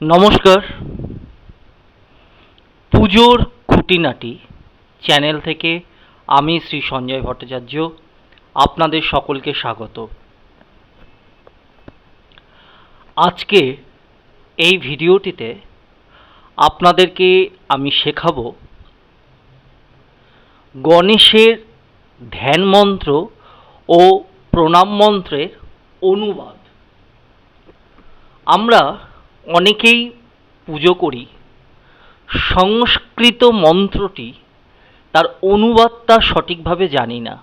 নমস্কার। পুজোর খুঁটিনাটি চ্যানেল থেকে আমি শ্রী সঞ্জয় ভট্টাচার্য, আপনাদের সকলকে স্বাগত। আজকে এই ভিডিওটিতে আপনাদেরকে আমি শেখাবো গণেশের ধ্যান মন্ত্র ও প্রণাম মন্ত্রের অনুবাদ। আমরা অনেকেই পুজো করি। সংস্কৃত মন্ত্রটি তার অনুবাদটা সঠিকভাবে জানি না।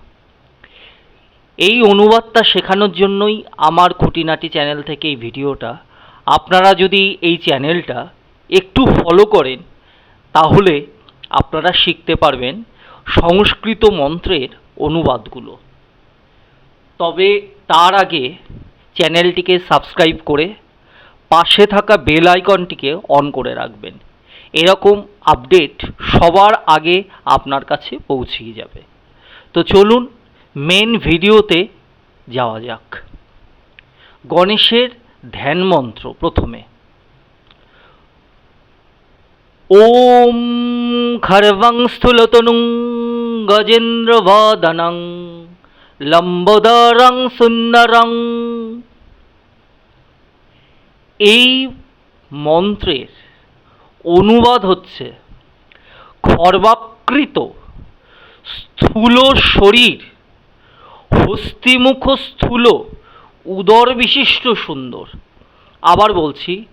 এই অনুবাদটা শেখানোর জন্যই আমার খুঁটিনাটি চ্যানেল থেকে এই ভিডিওটা। আপনারা যদি এই চ্যানেলটা একটু ফলো করেন, তাহলে আপনারা শিখতে পারবেন সংস্কৃত মন্ত্রের অনুবাদগুলো। তবে তার আগে চ্যানেলটিকে সাবস্ক্রাইব করে পাশে থাকা বেল আইকনটিকে অন করে রাখবেন। এরকম আপডেট সবার আগে আপনার কাছে পৌঁছিয়ে যাবে। তো চলুন মেন ভিডিওতে যাওয়া যাক। গণেশের ধ্যান মন্ত্র প্রথমে। ওম খর্বং স্থূলতনুং গজেন্দ্রবদনং লম্বোদরং সুন্দরং এই মন্ত্রের অনুবাদ হচ্ছে খর্বাকৃত স্থূল শরীর, হস্তিমুখ স্থূল, উদর বিশিষ্ট সুন্দর। আবার বলছি,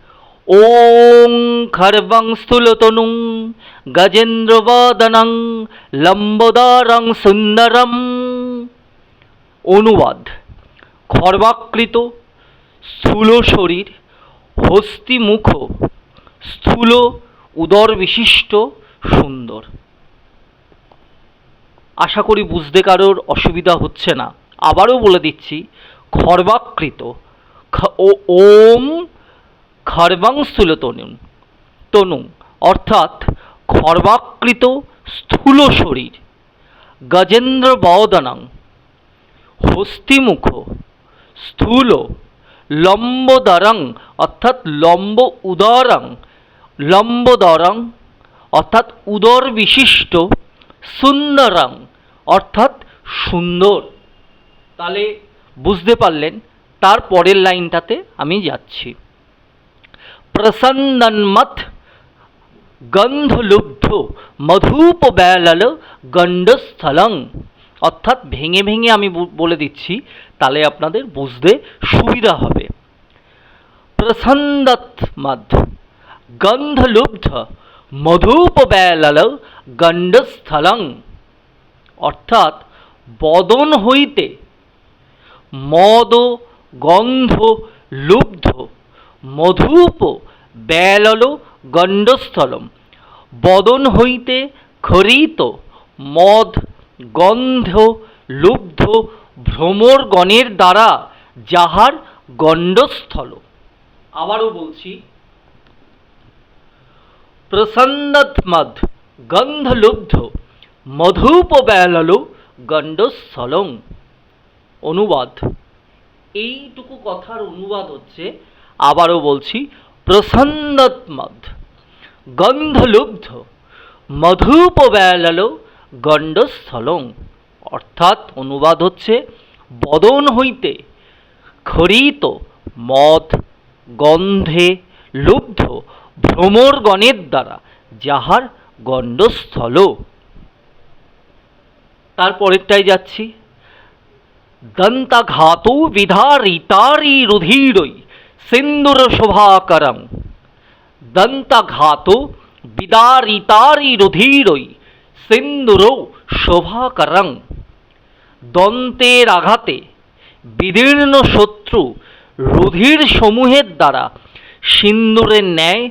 ওং খর্বং স্থূলতনুং গজেন্দ্রবদনং, লম্বোদরং সুন্দরম। অনুবাদ, খর্বাকৃত স্থূল শরীর হস্তিমুখ, স্থূল উদর বিশিষ্ট সুন্দর। আশা করি বুঝতে কারোর অসুবিধা হচ্ছে না। আবারও বলে দিচ্ছি, খর্বাকৃত ও, ওম খর্বাং স্থূল তনুন তনু, অর্থাৎ খর্বাকৃত স্থূল শরীর। গজেন্দ্র বদনাং হস্তিমুখ, স্থূল, লম্বদরং অর্থাৎ লম্ব উদরং, লম্বদরং, অর্থাৎ উদর বিশিষ্ট, সুন্দরং, অর্থাৎ সুন্দর। তাহলে বুঝতে পারলেন, তার পরের লাইনটাতে আমি যাচ্ছি। প্রসন্নন্মথ গন্ধলুব্ধ মধুপ বেলাল গণ্ডস্থলং। অর্থাৎ ভেঙে ভেঙে আমি বলে দিচ্ছি, তাহলে আপনাদের বুঝতে সুবিধা হবে। প্রসন্দৎমদ গন্ধলুব্ধ মধুপ বেলাল গণ্ডস্থলং। অর্থাৎ বদন হইতে মদ, গন্ধ, লুব্ধ, মধুপ, বেলল, গণ্ডস্থলম। বদন হইতে খরিত মদ, গন্ধ, লুব্ধ ভ্রমরগণের দ্বারা যাহার গণ্ডস্থল। আবারও বলছি প্রসন্নৎমদ গন্ধলুব্ধ মধুপ বেলল গণ্ডস্থলং অনুবাদ। এইটুকু কথার অনুবাদ হচ্ছে, আবারও বলছি প্রসন্নৎমদ গন্ধলুব্ধ মধুপ বেলল গণ্ডস্থলং অর্থাৎ অনুবাদ হচ্ছে, বদন হইতে খরিত মদ গন্ধে লুব্ধ ভ্রমরগণের দ্বারা যাহার গণ্ডস্থল। তারপরেরটাই যাচ্ছি। দন্তাঘাতৌ বিধারিতারি রুধিরৈ সিন্দুর শোভাকরং দন্তাঘাত বিদারিতারি রুধিরৈ সিন্দুর শোভাকরং। দন্তের আঘাতে বিদীর্ণ শত্রু রুধির সমূহের দ্বারা সিন্দুরের ন্যায়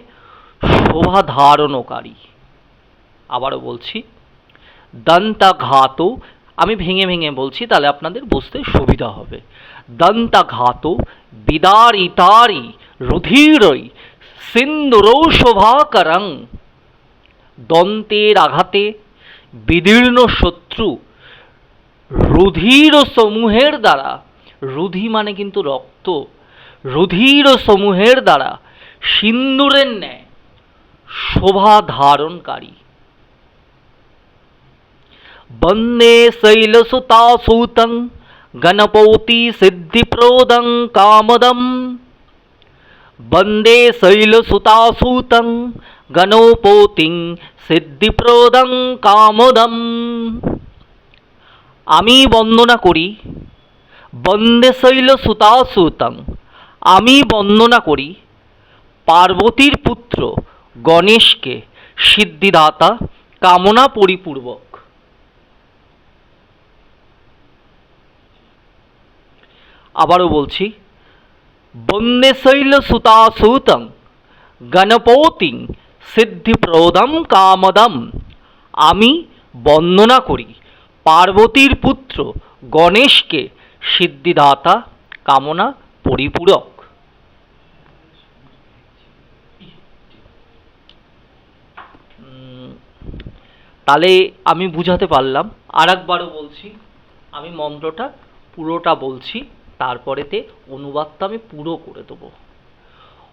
শোভা ধারণকারী। আবারও বলছি দন্তাঘাত আমি ভেঙে ভেঙে বলছি, তাহলে আপনাদের বুঝতে সুবিধা হবে। দন্তাঘাত বিদারিতারি, রুধিরই সিন্দুরৌ শোভাকরং, দন্তের আঘাতে, বিদীর্ণ শত্রু, রুধির সমূহের দ্বারা, রুধি মানে কিন্তু রক্ত রুধির সমূহের দ্বারা সিন্দুরের ন্যায় শোভা ধারণকারী। বন্দে শৈলসুতাসূতং গণপতি সিদ্ধিপ্রদং কামদম। বন্দে শৈলসুতাসূতং গণপতিং সিদ্ধিপ্রদং কামদম। আমি বন্দনা করি, বন্দে শৈলসুতাসূতং আমি বন্দনা করি। পার্বতীর পুত্র গণেশকে সিদ্ধিদাতা, কামনা পরিপূর্বক। আবারও বলছি, বন্দে শৈল সুতাসুতং গণপতিং সিদ্ধিপ্রদম কামদম। আমি বন্দনা করি, পার্বতীর পুত্র গণেশকে সিদ্ধিদাতা, কামনা পরিপূরক। তাহলে আমি বুঝাতে পারলাম। আর একবারও বলছি, আমি মন্ত্রটা পুরোটা বলছি, তারপরেতে অনুবাদটা আমি পুরো করে দেবো।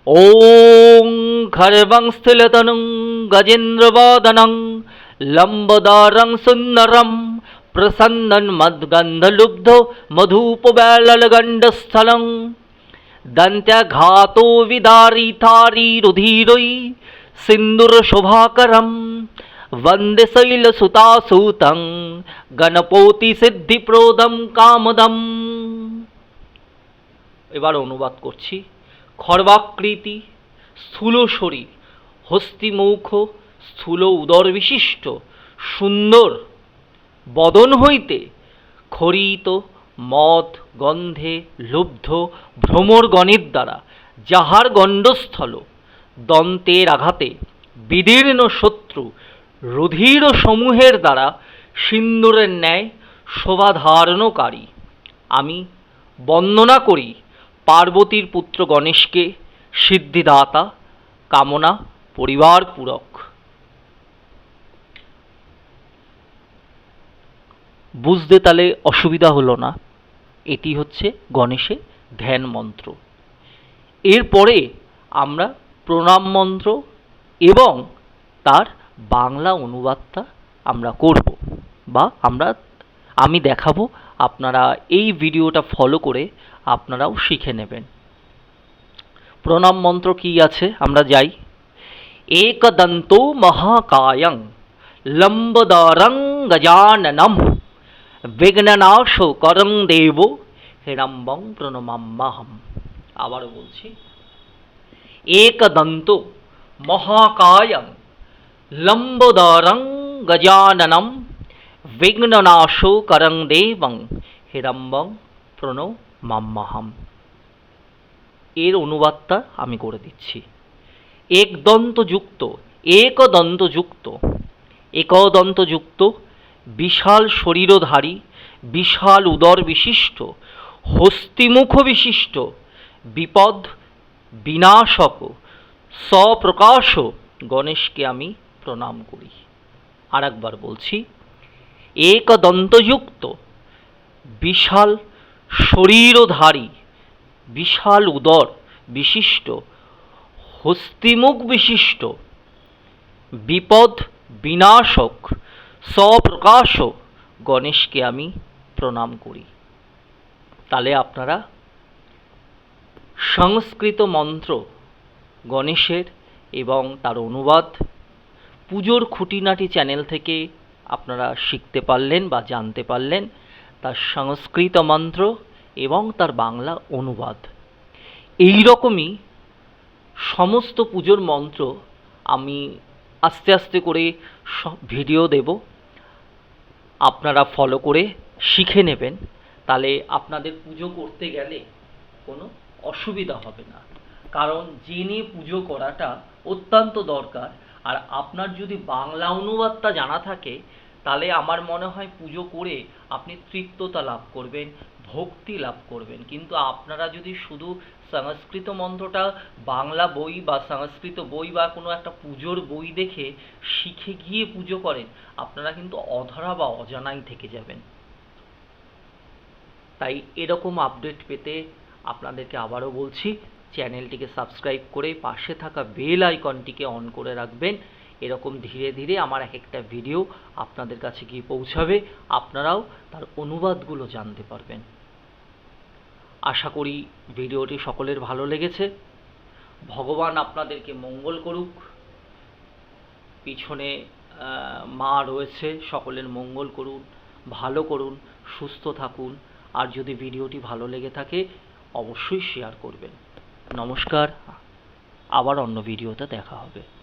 ওং খর্বং স্থিলতনুং গজেন্দ্রবাদনং লম্বদারং সুন্দরম প্রসন্নন মদ্গন্ধলুব্ধ মধুপবেলগণ্ডস্থলং দন্ত্যঘাতো বিদারিতারিরুধিরৈ সিন্দুরশোভাকরম বন্দে শৈলসুতাসূতং গণপতি সিদ্ধিপ্রদম কামদম এবার অনুবাদ করছি খর্বাকৃতি স্থূল শরীর হস্তিমৌখ, স্থূল উদর বিশিষ্ট সুন্দর, বদন হইতে, খরিত, মদ, গন্ধে, লুব্ধ ভ্রমরগণের দ্বারা, যাহার গণ্ডস্থল, দন্তের আঘাতে, বিদীর্ণ শত্রু রুধির সমূহের দ্বারা সিন্দুরের ন্যায় শোভা ধারণকারী। আমি বন্দনা করি পার্বতীর পুত্র গণেশকে, সিদ্ধিদাতা, কামনা পরিবার পূরক বুঝতে তাহলে অসুবিধা হলো না। এটি হচ্ছে গণেশের ধ্যান মন্ত্র। এরপরে আমরা প্রণাম মন্ত্র এবং তার বাংলা অনুবাদটা আমরা করব বা আমরা, আমি দেখাবো, আপনারা এই ভিডিওটা ফলো করে আপনারাও শিখে নেবেন। প্রণাম মন্ত্র কি আছে? আমরা যাই। একদন্ত মহাকায়ং লম্বদরং গজাননম বিঘ্ননাশ করং দেব হিড়ম্বং প্রণমাম্যহম আবারও বলছি। একদন্ত মহাকায়ং লম্বোদরং গজাননম বিঘ্ননাশো করং দেবং হিড়ম্বং প্রণমাম্যহম এর অনুবাদটা আমি করে দিচ্ছি। একদন্তযুক্ত একদন্তযুক্ত একদন্তযুক্ত, বিশাল শরীরধারী, বিশাল উদর বিশিষ্ট হস্তিমুখ বিশিষ্ট বিপদ, বিনাশক সপ্রকাশ গণেশকে আমি প্রণাম করি। আর একবার বলছি, একদন্তযুক্ত, বিশাল শরীরধারী, বিশাল উদর বিশিষ্ট, হস্তিমুখ বিশিষ্ট, বিপদ বিনাশক সপ্রকাশ গণেশকে আমি প্রণাম করি। তাহলে আপনারা সংস্কৃত মন্ত্র গণেশের এবং তার অনুবাদ পুজোর খুঁটিনাটি চ্যানেল থেকে আপনারা শিখতে পারলেন বা জানতে পারলেন তার সংস্কৃত মন্ত্র এবং তার বাংলা অনুবাদ। এই রকমই সমস্ত পুজোর মন্ত্র আমি আস্তে আস্তে করে ভিডিও দেব। আপনারা ফলো করে শিখে নেবেন। তাহলে আপনাদের পুজো করতে গেলে কোনো অসুবিধা হবে না। কারণ জেনে পুজো করাটা অত্যন্ত দরকার আর আপনার যদি বাংলা অনুবাদটা জানা থাকে, তাহলে আমার মনে হয় পুজো করে আপনি তৃপ্ততা লাভ করবেন, ভক্তি লাভ করবেন। কিন্তু আপনারা যদি শুধু সংস্কৃত মন্ত্রটা, বাংলা বই বা সংস্কৃত বই বা কোনো একটা পুজোর বই দেখে শিখে গিয়ে পুজো করেন, আপনারা কিন্তু অধরা বা অজানাই থেকে যাবেন। তাই এরকম আপডেট পেতে আপনাদেরকে আবারও বলছি চ্যানেলটিকে সাবস্ক্রাইব করে পাশে থাকা বেল আইকনটিকে অন করে রাখবেন। এরকম ধীরে ধীরে আমার এক একটা ভিডিও আপনাদের কাছে গিয়ে পৌঁছাবে। আপনারাও তার অনুবাদগুলো জানতে পারবেন। আশা করি ভিডিওটি সকলের ভালো লেগেছে। ভগবান আপনাদেরকে মঙ্গল করুক। পিছনে মা রয়েছে, সকলের মঙ্গল করুন, ভালো করুন, সুস্থ থাকুন। আর যদি ভিডিওটি ভালো লেগে থাকে, অবশ্যই শেয়ার করবেন। নমস্কার। আবার অন্য ভিডিওতে দেখা হবে।